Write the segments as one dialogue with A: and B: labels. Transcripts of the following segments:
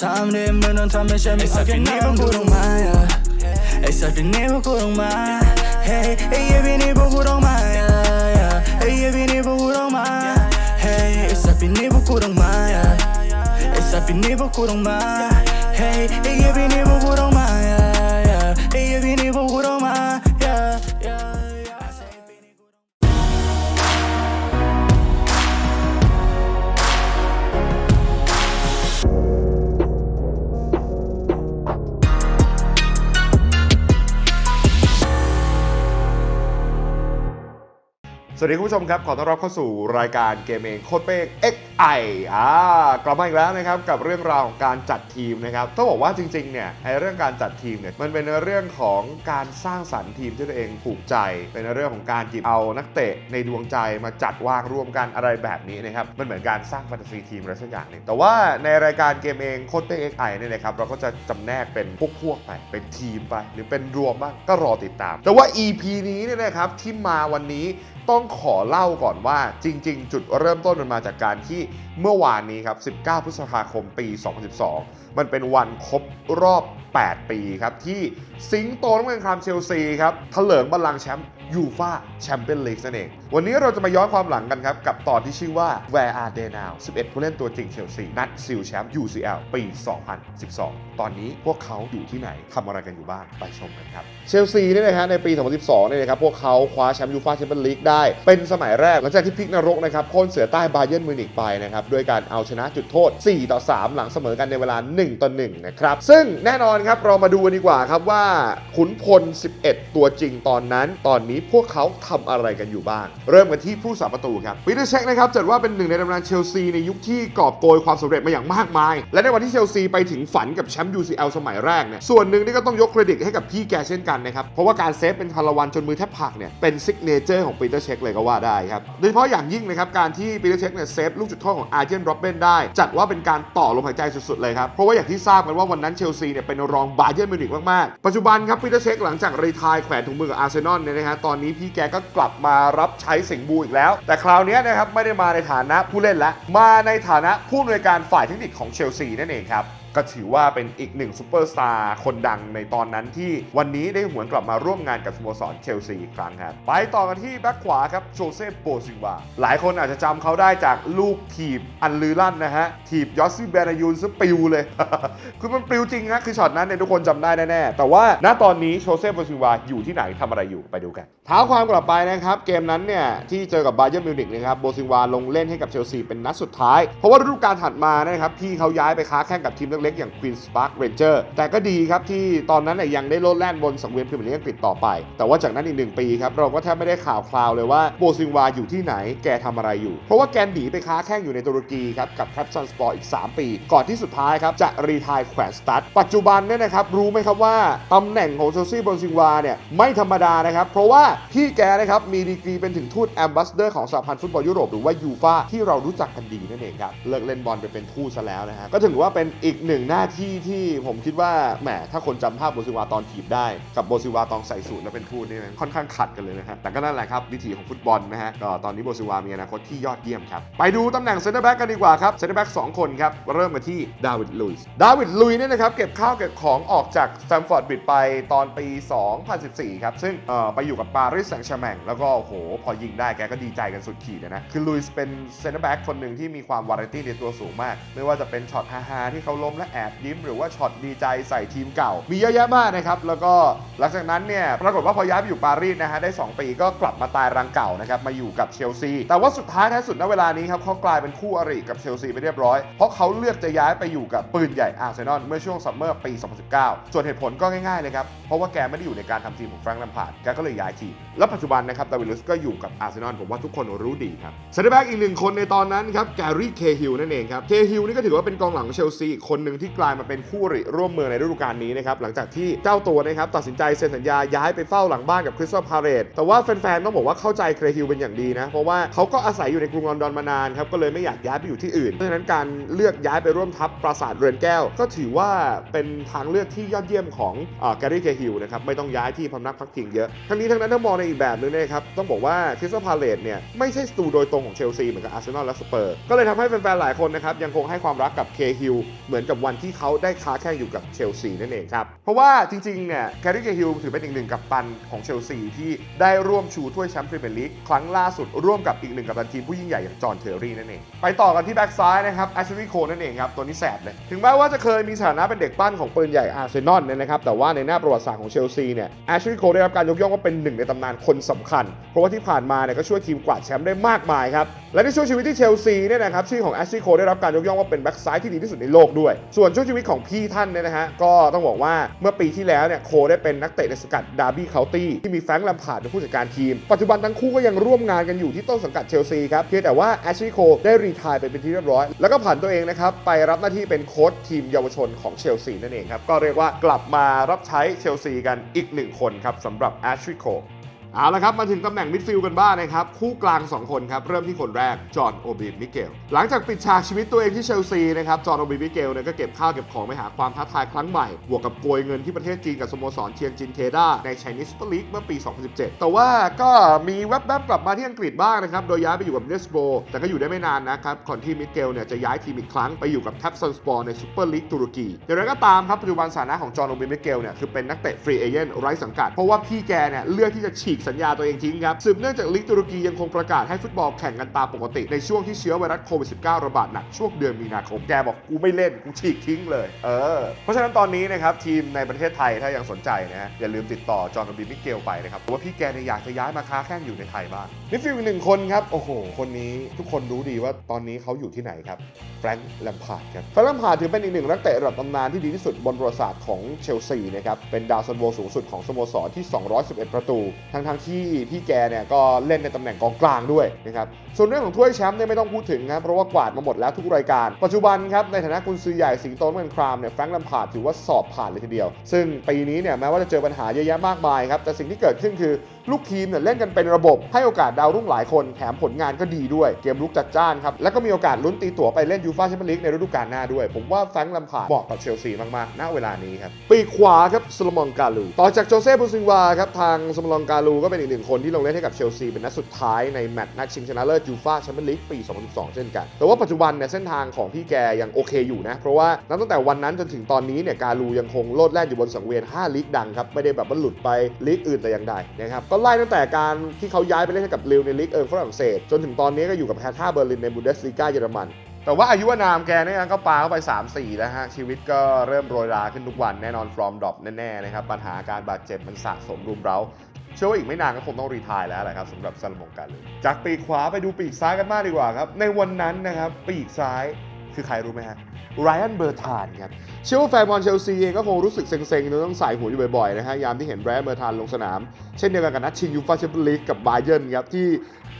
A: ทำได้มันต้องทำให้ฉันไม่สักนี้พวกกูต้องมาไอ้สักนี้พวกกูต้องมาเฮ้ยไอ้ยี่ปีนี้พวกกูต้องมาไอ้ยี่ปีนี้พวกกูต้องมาเฮ้ยไอ้สักนี้พวกกูต้องมาไอ้สักนี้พวกกูต้องมาเฮ้ยไอ้ยี่ปีนี้พวกกูต้องมาไอ้ยี่ปีนี้พวก
B: สวัสดีคุณผู้ชมครับ ขอต้อนรับเข้าสู่รายการเกมเองโคตรเป้ง XI อ่ากลับมาอีกแล้วนะครับกับเรื่องราวของการจัดทีมนะครับต้องบอกว่าจริงๆเนี่ยไอเรื่องการจัดทีมเนี่ยมันเป็นเรื่องของการสร้างสรรค์ทีมที่ตัวเองถูกใจ เป็นเรื่องของการหยิบเอานักเตะในดวงใจมาจัดวางรวมกันอะไรแบบนี้นะครับมันเหมือนการสร้างแฟนตาซีทีมอะไรสักอย่างนึงแต่ว่าในรายการเกมเองโคตรเป้ง XI เนี่ยนะครับเราก็จะจำแนกเป็นพวกๆไปเป็นทีมไป หรือเป็นรวมบ้างก็รอติดตาม แต่ว่า EP นี้เนี่ยนะครับที่มาวันนี้ ต้องขอเล่าก่อนว่าจริง ๆ จุดเริ่มต้นมันมาจากการที่เมื่อวานนี้ครับ 19 พฤษภาคมปี 2012 มันเป็นวันครบรอบ 8 ปีครับ ที่สิงโตน้ำเงินครามเชลซีครับเถลิงบัลลังก์แชมป์ยูฟาแชมเปี้ยนลีกนั่นเอง วันนี้เราจะมาย้อนความหลังกันครับ กับตอนที่ชื่อว่า Where are they now 11 ผู้เล่นตัวจริงเชลซีนัดซิลแชมป์ UCL ปี 2012 ตอนนี้พวกเขาอยู่ที่ไหนทำอะไรกันอยู่บ้างไปชมกันครับ เชลซีเนี่ยนะฮะในปี 2012เนี่ยนะครับพวกเขาคว้าแชมป์ยูฟ่าแชมเปี้ยนลีกได้ เป็นสมัยแรกหลังจากที่พลิกนรกนะครับโค่นเสือใต้บาเยิร์นมิวนิกไปนะครับด้วยการเอาชนะจุดโทษ 4 ต่อ 3 หลังเสมอกันในเวลา 1 ต่อ 1 นะครับ ซึ่งแน่นอนครับเรามาดูกันดีกว่าครับว่าขุนพล 11 ตัวจริงตอนนั้น ตอนนี้พวกเขาทำอะไรกันอยู่บ้างเริ่มกันที่ผู้สาประตูครับปีเตอร์เช็คนะครับจัดว่าเป็นหนึ่งในตำนานเชลซีในยุคที่กอบโกยความสำเร็จมาอย่างมากมาย และในวันที่เชลซีไปถึงฝันกับแชมป์ UCL สมัยแรกเนี่ยส่วนหนึ่งนี่ก็ต้องยกเครดิตให้กับพี่แกเช่นกันนะครับ เพราะว่าการเซฟเป็นพลวันจนมือแทบผักเนี่ยเป็นซิกเนเจอร์ของปีเตอร์เช็คเลยก็ว่าได้ครับ โดยเฉพาะอย่างยิ่งนะครับการที่ปีเตอร์เช็คเนี่ยเซฟลูกจุดโทษของอาร์เจนโรบเบนได้ จัดว่าเป็นการต่อลมหายใจสุดๆเลยครับเพราะว่าอย่างที่ทราบกันว่าวันนั้นเชลซีเนี่ยเป็นรองบาเยิร์นมิวนิกมากๆปัจจุบันครับปีเตอร์เช็คหลังจากรีทายแขวนถุงมือกับอาร์เซนอลเนี่ยนะฮะตอนนี้พี่แกก็กลับมารับใช้สิงห์บูอีกแล้ว แต่คราวนี้นะครับไม่ได้มาในฐานะผู้เล่นแล้วมาในฐานะผู้อำนวยการฝ่ายเทคนิคของเชลซีนั่นเองครับ ก็ถือว่าเป็นอีกหนึ่งซูเปอร์สตาร์คนดังในตอนนั้นที่วันนี้ได้หวนกลับมาร่วมงานกับสโมสรเชลซีอีกครั้งครับ ไปต่อกันที่แบ็คขวาครับโจเซฟโบซิวาหลายคนอาจจะจำเขาได้จากลูกถีบอันลือลั่นนะฮะ ถีบยอสซี่แบรายูนซะปิวเลย คือมันปิวจริงนะคือช็อตนั้นเนี่ยทุกคนจำได้แน่ๆ แต่ว่าณตอนนี้โชเซฟโบซิวาอยู่ที่ไหนทำอะไรอยู่ไปดูกันเท้าความกลับไปนะครับเกมนั้นเนี่ยที่เจอกับบาเยิร์มิวนิกนะครับโบซิวาลงเล่นให้กับเชลซีเป็นนัดสุดท้ายเพราะว่าฤดูกาลถัดมานะครับพี่เขาย้ายไปค้าแข่งกับทีมเล็กๆอย่างควีนสปาร์คเรนเจอร์แต่ก็ดีครับที่ตอนนั้นเนี่ยยังได้โลดแล่นบนสังเวียนพรีเมียร์ลีกอังกฤษต่อไป แต่ว่าจากนั้นอีกหนึ่งปีครับเราก็แทบไม่ได้ข่าวคราวเลยว่าโบซิงวาอยู่ที่ไหนแกทำอะไรอยู่ เพราะว่าแกหนีไปค้าแข่งอยู่ในตุรกีครับกับแคปซันสปอร์อีก 3 ปี ก่อนที่สุดท้ายครับจะรีทายแขวนสตัดปัจจุบันเนี่ยนะครับรู้ไหมครับว่าตำแหน่งของโจซี่โบซิงวาเนี่ยไม่ธรรมดานะครับเพราะว่าพี่แกนะครับมีดีกรีเป็นถึงทูตแอมบาสเดอร์ของสหพันธ์ฟุตบอลยุโรปหรือว่ายูฟาที่เรารู้จักกันดีนั่นเองครับเลิกเล่นบอลไปเป็นทูตซะแล้วนะฮะก็ถือว่าเป็นอีกหนึ่งหน้าที่ที่ผมคิดว่าแหมถ้าคนจำภาพโบซิวาตอนถีบได้ กับโบซิวาตอนใส่สูทแล้วเป็นทูตนี่ค่อนข้างขัดกันเลยนะฮะแต่ก็นั่นแหละครับวิถีของฟุตบอลนะฮะก็ตอนนี้โบซิวามีอนาคตที่ยอดเยี่ยมครับไปดูตำแหน่งเซนเตอร์แบ็กกันดีกว่าครับเซนเตอร์แบ็กสองคนครับเริ่มกันที่ดาวิดลุยส์ดาวิดลุยส์เนี่ยนะครับเก็บข้าวเก็บของออกจากสแตมฟอร์ดบิดไปตอนปี 2014 ครับซึ่งเอ่อไปอยู่กับปารีสแซงต์แชร์แมงแล้วก็โอ้โหพอยิงได้แกก็ดีใจกันสุดขีดนะคือลุยส์เป็นเซนเตอร์แบ็กคนหนึ่งที่มีความวาไรตี้ในตัวสูงมาก ไม่ว่าจะเป็นช็อตฮาๆที่เขาล้มและแอบยิ้มหรือว่าช็อตดีใจใส่ทีมเก่า มีเยอะแยะมากนะครับ แล้วก็หลังจากนั้นเนี่ยปรากฏว่าพอย้ายไปอยู่ปารีสนะฮะได้ 2 ปีก็กลับมาตายรังเก่านะครับมาอยู่กับเชลซี แต่ว่าสุดท้ายท้ายสุดณเวลานี้ครับเขากลายเป็นคู่อริกับเชลซีไปเรียบร้อย เพราะเขาเลือกจะย้ายไปอยู่กับปืนใหญ่อาร์เซนอลเมื่อช่วงซัมเมอร์ปี 2019 ส่วนเหตุผลก็ง่ายๆเลยครับเพราะว่าแกไม่ได้อยู่ในการทำทีมของแฟรงค์แลมพาร์ดแกก็เลยย้ายทีมและปัจจุบันนะครับดาวิดลุสก็อยู่กับอาร์เซนอลผมว่าทุกคนรู้ดีครับเซนเตอร์แบ็กอีกหนึ่งคนในตอนนั้นครับแกรี่เคฮิลนั่นเองครับเคฮิลนี่ก็ถือว่าเป็นกองหลังเชลซีอีกคนหนึ่งงที่กลายมาเป็นคู่ริร่วมเมืองในฤดูกาลนี้นะครับหลังจากที่เจ้าตัวนะครับตัดสินใจเซ็นสัญญาย้ายไปเฝ้าหลังบ้านกับคริสตัลพาเรตแต่ว่าแฟนๆต้องบอกว่าเข้าใจเครฮิลเป็นอย่างดีนะ เพราะว่าเขาก็อาศัยอยู่ในกรุงลอนดอนมานานครับก็เลยไม่อยากย้ายไปอยู่ที่อื่นเพราะฉะนั้นการเลือกย้ายไปร่วมทัพปราสาทเรือนแก้ว ก็ถือว่าเป็นทางเลือกที่ยอดเยี่ยมของแกรี่เคฮิลนะครับไม่ต้องย้ายที่พำนักพักพิงเยอะทั้งนี้ทั้งนั้นถ้ามองในอีกแบบนึงนี่ยครับต้องบอกว่าคริสตัลพาเรตเนี่ยไม่ใช่สตูโดยตรงของเชลซีเหมือนกับอาร์เซนอลและสเปอร์ก็เลยทำให้แฟนๆหลายคนนะครับยังคงให้ความรักกับเคฮิลเหมือนกับวันที่เขาได้ค้าแข่งอยู่กับเชลซีนั่นเองครับ เพราะว่าจริงๆเนี่ยแกรี่เคฮิลถือเป็นอีกหนึ่งกัปตันของเชลซีที่ได้ร่วมชูถ้วยแชมป์พรีเมียร์ลีกครั้งล่าสุดร่วมกับอีกหนึ่งกัปตันทีมผู้ยิ่งใหญ่อย่างจอห์นเทอร์รี่นั่นเอง ไปต่อกันที่แบ็กซ้ายนะครับแอชลีย์โคนั่นเองครับตัวนี้แสบเลยถึงแม้ว่าจะเคยมีสถานะเป็นเด็กปั้นของปืนใหญ่อาร์เซนอลเนี่ยนะครับแต่ว่าในหน้าประวัติศาสตร์ของเชลซีเนี่ยแอชลีย์โคได้รับการยกย่องว่าเป็นหนึ่งในตำนานคนสำคัญ เพราะว่าที่ผ่านมาเนี่ยก็ช่วยทีมกวาดแชมป์ได้มากมายครับและในช่วงชีวิตที่เชลซีเนี่ยนะครับชื่อของแอชลีย์โคได้รับการยกย่องว่าเป็นแบ็กซ้ายที่ดีที่สุดในโลกด้วยส่วนช่วงชีวิตของพี่ท่านเนี่ยนะฮะก็ต้องบอกว่าเมื่อปีที่แล้วเนี่ยโคได้เป็นนักเตะในสกัดดาร์บี้เคานตี้ที่มีแฟรงค์แลมพาร์ดเป็นผู้จัดการทีม ปัจจุบันทั้งคู่ก็ยังร่วมงานกันอยู่ที่ต้นสังกัดเชลซีครับเพียงแต่ว่าแอชลีย์โคได้รีทายไปเป็นที่เรียบร้อย แล้วก็ผ่านตัวเองนะครับไปรับหน้าที่เป็นโค้ชทีมเยาวชนของเชลซีนั่นเองครับก็เรียกว่ากลับมารับใช้เชลซีกันอีกหนึ่งคนครับสำหรับแอชลีย์โค เอาละครับมาถึงตำแหน่งมิดฟิลด์กันบ้างนะครับ คู่กลาง 2 คนครับ เริ่มที่คนแรก จอห์นโอบีมิเกล หลังจากปิดฉากชีวิตตัวเองที่เชลซีนะครับ จอห์นโอบีมิเกลเนี่ยก็เก็บข้าวเก็บของไปหาความท้าทายครั้งใหม่ บวกกับโกยเงินที่ประเทศจีนกับสโมสรเทียนจินเทด้าในไชนีสเปอร์ลีกเมื่อปี 2017 แต่ว่าก็มีแวบๆกลับมาที่อังกฤษบ้างนะครับ โดยย้ายไปอยู่กับเนสโบแต่ก็อยู่ได้ไม่นานนะครับก่อนที่มิเกลเนี่ยจะย้ายทีมอีกครั้งไปอยู่กับทัพซันสปอร์ในซูเปอร์ลีกตุรกีอย่างไรก็ตามครับปัจจุบันสถานะของจอห์นโอบีมิเกลเนี่ยคือเป็นนักเตะฟรีเอเจนต์ไร้สังกัดเพราะว่าพี่แกเนี่ยเลือกที่จะฉีกสัญญาตัวเองทิ้งครับสืบเนื่องจากลีกตุรกียังคงประกาศให้ฟุตบอลแข่งกันตามปกติในช่วงที่เชื้อไวรัสโควิด -19 ระบาดหนักช่วงเดือนมีนาคม แกบอกกูไม่เล่น กูฉีกทิ้งเลย เออ เพราะฉะนั้นตอนนี้นะครับทีมในประเทศไทยถ้ายังสนใจนะฮะอย่าลืมติดต่อจอห์นบีมิเกลไปนะครับเพราะว่าพี่แกเนี่ยอยากจะย้ายมาค้าแข่งอยู่ในไทยบ้างมิดฟิลด์อีกหนึ่งคนครับโอ้โหคนนี้ทุกคนรู้ดีว่าตอนนี้เขาอยู่ที่ไหนครับแฟรงค์แลมพาร์ดครับแฟรงค์แลมพาร์ดถือเป็นอีกหนึ่งนักเตะระดับตำนานที่ดีที่สุดบนประวัติศาสตร์ของเชลซีนะครับเป็นดาวซันโวสูงสุดของสโมสรที่ 211 ประตูทั้งๆที่พี่แกเนี่ยก็เล่นในตำแหน่งกองกลางด้วยนะครับส่วนเรื่องของถ้วยแชมป์เนี่ยไม่ต้องพูดถึงนะเพราะว่ากวาดมาหมดแล้วทุกรายการ ปัจจุบันครับในฐานะกุนซือใหญ่สิงโตเมืองครามเนี่ยแฟรงค์แลมพาร์ดถือว่าสอบผ่านเลยทีเดียว ซึ่งปีนี้เนี่ยแม้ว่าจะเจอปัญหาเยอะแยะมากมายครับแต่สิ่งที่เกิดขึ้นคือลูกทีมเนี่ยเล่นกันเป็นระบบ ให้โอกาสดาวรุ่งหลายคนแถมผลงานก็ดีด้วยเกมลุกจัดจ้านครับ แล้วก็มีโอกาสลุ้นตีตั๋วไปเล่นยูฟ่าแชมเปี้ยนลีกในฤดูกาลหน้าด้วย ผมว่าแฟรงค์แลมพาร์ดเหมาะกับเชลซีมากๆณเวลานี้ครับปีขวาครับซโลมอนกาลู ต่อจากโจเซ่บูซิงวาครับทางซโลมอนกาลูก็เป็นอีกหนึ่งคนที่ลงเล่นให้กับเชลซีเป็นนัดสุดท้ายในแมตช์นัดชิงชนะเลิศยูฟ่าแชมเปี้ยนลีกปี 2012 เช่นกัน แต่ว่าปัจจุบันเนี่ยเส้นทางของพี่แกยังโอเคอยู่นะเพราะว่านับตั้งแต่วันนั้นจนถึงตอนนี้เนี่ยกาลูยังคงโลดแล่นอยู่บนสังเวียน5ลีกดังครับไม่ได้แบบว่าหลุดไปลีกอื่นแต่อย่างใดนะครับก็ไล่ตั้งแต่การที่เขาย้ายไปเล่นให้กับลิลในลีกเอิงฝรั่งเศส จนถึงตอนนี้ก็อยู่กับแฮท่าเบอร์ลินในบูเดสลีกาเยอรมัน แต่ว่าอายุวนามแกเนี่ยก็ปาเข้าไป 3-4 แล้วฮะ ชีวิตก็เริ่มโรยราขึ้นทุกวันแน่นอนฟอร์มดรอปแน่ๆนะครับปัญหาการบาดเจ็บมันสะสมรุมเร้าเชื่อว่าอีกไม่นานก็คงต้องรีทายแล้วแหละครับสำหรับซาลมงการเลยจากปีกขวาไปดูปีกซ้ายกันมากดีกว่าครับในวันนั้นนะครับปีกซ้าย คือใครรู้ไหมฮะไรอันเบอร์ธานครับเชื่อว่าแฟนบอลเชลซีเองก็คงรู้สึกเซ็งๆจนต้องใส่หัวอยู่บ่อยๆนะฮะยามที่เห็นไรอันเบอร์ธานลงสนาม เช่นเดียวกันกับนัดชิงยูฟ่าแชมเปี้ยนลีกกับบาเยิร์นครับที่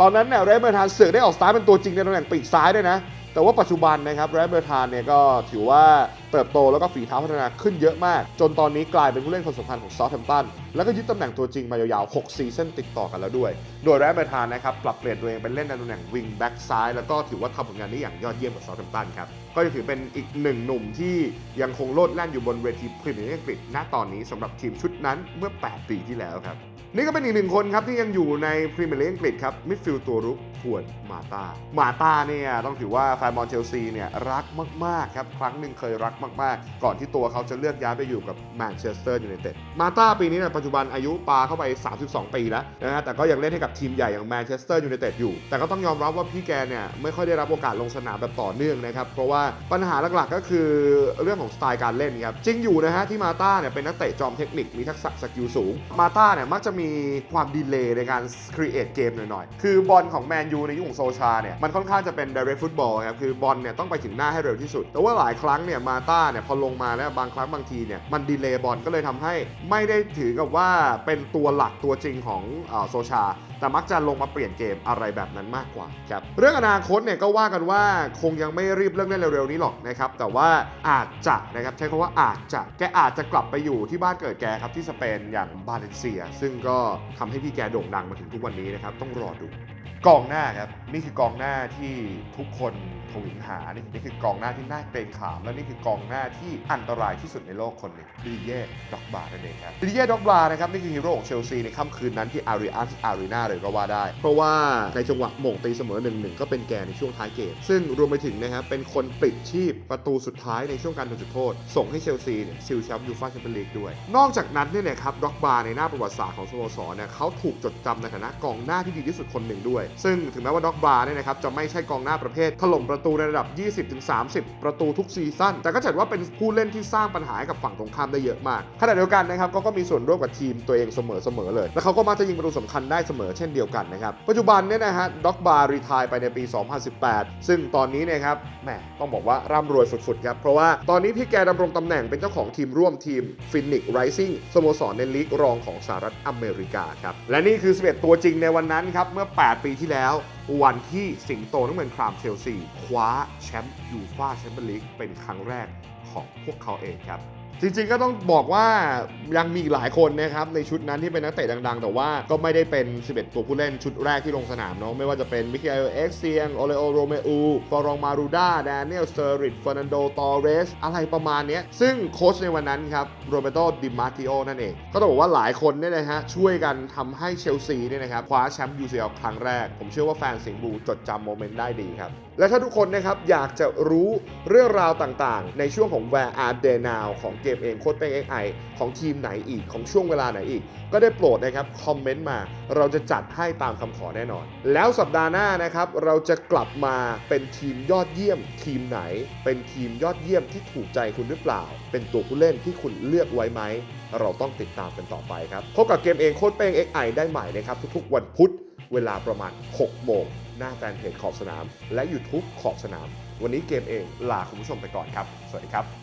B: ตอนนั้นเนี่ยไรอันเบอร์ธานเสือกได้ออกสตาร์ทเป็นตัวจริงในตำแหน่งปีกซ้ายด้วยนะ แต่ว่าปัจจุบันนะครับแรดเบอร์ทานเนี่ยก็ถือว่าเติบโตแล้วก็ฝีเท้าพัฒนาขึ้นเยอะมาก จนตอนนี้กลายเป็นผู้เล่นคนสำคัญของซอ t แ a มตันแล้วก็ยึดตำแหน่งตัวจริงมายาวๆ 6 ซีซั่นติดต่อกันแล้วด้วย โดยแรดเบอร์ทานนะครับปรับเปลี่ยนตัวเองเป็นเล่นในตำแหน่งวิงแบ็กซ้ายแล้วก็ถือว่าทำผลงานได้อย่างยอดเยี่ยมกับซอ t แ a มตันครับก็จะถือเป็นอีกหนึ่งหนุ่มที่ยังคงโลดแล่นอยู่บนเวทีพรีเมียร์ลีกณตอนนี้สำหรับทีมชุดนั้นเมื่อ 8 ปีที่แล้วครับ นี่ก็เป็นอีกหนึ่งคนครับที่ยังอยู่ในพรีเมียร์ลีกอังกฤษครับมิดฟิลด์ตัวรุกทวนมาตามาตาเนี่ยต้องถือว่าแฟนบอลเชลซีเนี่ยรักมากๆครับครั้งหนึ่งเคยรักมากๆ ก่อนที่ตัวเขาจะเลือกย้ายไปอยู่กับแมนเชสเตอร์ยูไนเต็ดมาตาปีนี้เนี่ยปัจจุบันอายุปาเข้าไป 32 ปีแล้วนะฮะแต่ก็ยังเล่นให้กับทีมใหญ่อย่างแมนเชสเตอร์ยูไนเต็ดอยู่ แต่ก็ต้องยอมรับว่าพี่แกเนี่ยไม่ค่อยได้รับโอกาสลงสนามแบบต่อเนื่องนะครับเพราะว่าปัญหาหลักๆก็คือเรื่องของสไตล์การเล่นครับจริงอยู่นะฮะที่มาตาเนี่ยเป็นนักเตะจอมเทคนิคมีทักษะสกิลสูงมาตาเนี่ยมักจะมีความดีเลย์ในการ create เกมหน่อยๆ คือบอลของแมนยูในยุคของโซชาเนี่ย มันค่อนข้างจะเป็น direct football ครับ คือบอลเนี่ยต้องไปถึงหน้าให้เร็วที่สุด แต่ว่าหลายครั้งเนี่ยมาต้าเนี่ยพอลงมาแล้วบางครั้งบางทีเนี่ยมันดีเลย์บอลก็เลยทำให้ไม่ได้ถือกับว่าเป็นตัวหลักตัวจริงของโซชา แต่มักจะลงมาเปลี่ยนเกมอะไรแบบนั้นมากกว่าครับเรื่องอนาคตเนี่ยก็ว่ากันว่าคงยังไม่รีบเลิกเล่นเร็วๆนี้หรอกนะครับแต่ว่าอาจจะนะครับใช้คำว่าอาจจะแกอาจจะกลับไปอยู่ที่บ้านเกิดแกครับที่สเปนอย่างบาเลนเซีย ซึ่งก็็ทำให้พี่แกโด่งดังมาถึงทุกวันนี้นะครับ ต้องรอดูกองหน้าครับ นี่คือกองหน้าที่ทุกคน ทวินหานี่นี่คือกองหน้าที่น่าเกรงขาม และนี่คือกองหน้าที่อันตรายที่สุดในโลกคนหนึ่งดิเย่ด็อกบาร์นั่นเองครับดิเย่ด็อกบาร์นะครับนี่คือฮีโร่ของเชลซีในค่ำคืนนั้นที่อาริอันอารีนาเลยก็ว่าได้ เพราะว่าในจังหวะหม่งตีเสมอหนึ่งหนึ่งก็เป็นแกในช่วงท้ายเกม ซึ่งรวมไปถึงนะครับเป็นคนปิดชีพประตูสุดท้ายในช่วงการโดนจุดโทษ ส่งให้เชลซีเนี่ยซิลแชมป์ยูฟ่าแชมเปี้ยนลีกด้วย นอกจากนั้นเนี่ยนะครับด็อกบาร์ในหน้าประวัติศาสตร์ของสโมสรเนี่ยเขาถูกจดจำในฐานะกองหน้าที่ดีที่สุดคนหนึ่งด้วย ซึ่งถึงแม้ว่าด็อกบาร์เนี่ยนะครับจะไม่ใช่กองหน้าประเภทถล่มประตูในระดับ 20-30 ประตูทุกซีซั่น แต่ก็จัดว่าเป็นผู้เล่นที่สร้างปัญหาให้กับฝั่งตรงข้ามได้เยอะมาก ขณะเดียวกันนะครับก็ก็มีส่วนร่วมกับทีมตัวเองเสมอๆเลย และเขาก็มักจะยิงประตูสำคัญได้เสมอเช่นเดียวกันนะครับ ปัจจุบันเนี่ยนะฮะด็อกบาร์รีทายไปในปี 2018 ซึ่งตอนนี้เนี่ยครับแหมต้องบอกว่าร่ำรวยฝุดๆครับ เพราะว่าตอนนี้พี่แกดำรงตำแหน่งเป็นเจ้าของทีมร่วมทีมฟินิกไรซิ่งสโมสรในลีกรองของสหรัฐอเมริกาครับ และนี่คือ 11 ตัวจริงในวันนั้นครับ เมื่อ 8 ปีที่แล้ววันที่สิงโตน้ำเงินครามเชลซีคว้าแชมป์ยูฟ่าแชมเปี้ยนลีกเป็นครั้งแรกของพวกเขาเองครับ จริงๆก็ต้องบอกว่ายังมีอีกหลายคนนะครับในชุดนั้นที่เป็นนักเตะดังๆ แต่ว่าก็ไม่ได้เป็น 11 ตัวผู้เล่นชุดแรกที่ลงสนามเนาะไม่ว่าจะเป็นมิเคลเอ็กเซียงโอเลโอโรเมอูฟอรองมารูด้าแดเนียลสเตอริดเฟอร์นันโดตอเรสอะไรประมาณนี้ซึ่งโค้ชในวันนั้นครับโรเบโตดิมาติโอนั่นเอง ก็ต้องบอกว่าหลายคนเนี่ยนะฮะช่วยกันทำให้เชลซีเนี่ยนะครับคว้าแชมป์ UCL ครั้งแรก ผมเชื่อว่าแฟนสิงห์บูจดจำโมเมนต์ได้ดีครับและถ้าทุกคนนะครับอยากจะรู้เรื่องราวต่างๆ ในช่วงของ Where Are They Now ของเกมเองโคตรเป้ง XI ของทีมไหนอีกของช่วงเวลาไหนอีก ก็ได้โปรดนะครับคอมเมนต์มา เราจะจัดให้ตามคำขอแน่นอน แล้วสัปดาห์หน้านะครับเราจะกลับมาเป็นทีมยอดเยี่ยม ทีมไหน เป็นทีมยอดเยี่ยมที่ถูกใจคุณหรือเปล่า เป็นตัวผู้เล่นที่คุณเลือกไว้ไหมเราต้องติดตามกันต่อไปครับพบกับเกมเองโคตรเป้ง XI ได้ใหม่นะครับทุกๆวันพุธเวลาประมาณ 6 โมง หน้าแฟนเพจขอบสนาม และ YouTube ขอบสนาม วันนี้เกมเองลาคุณผู้ชมไปก่อนครับ สวัสดีครับ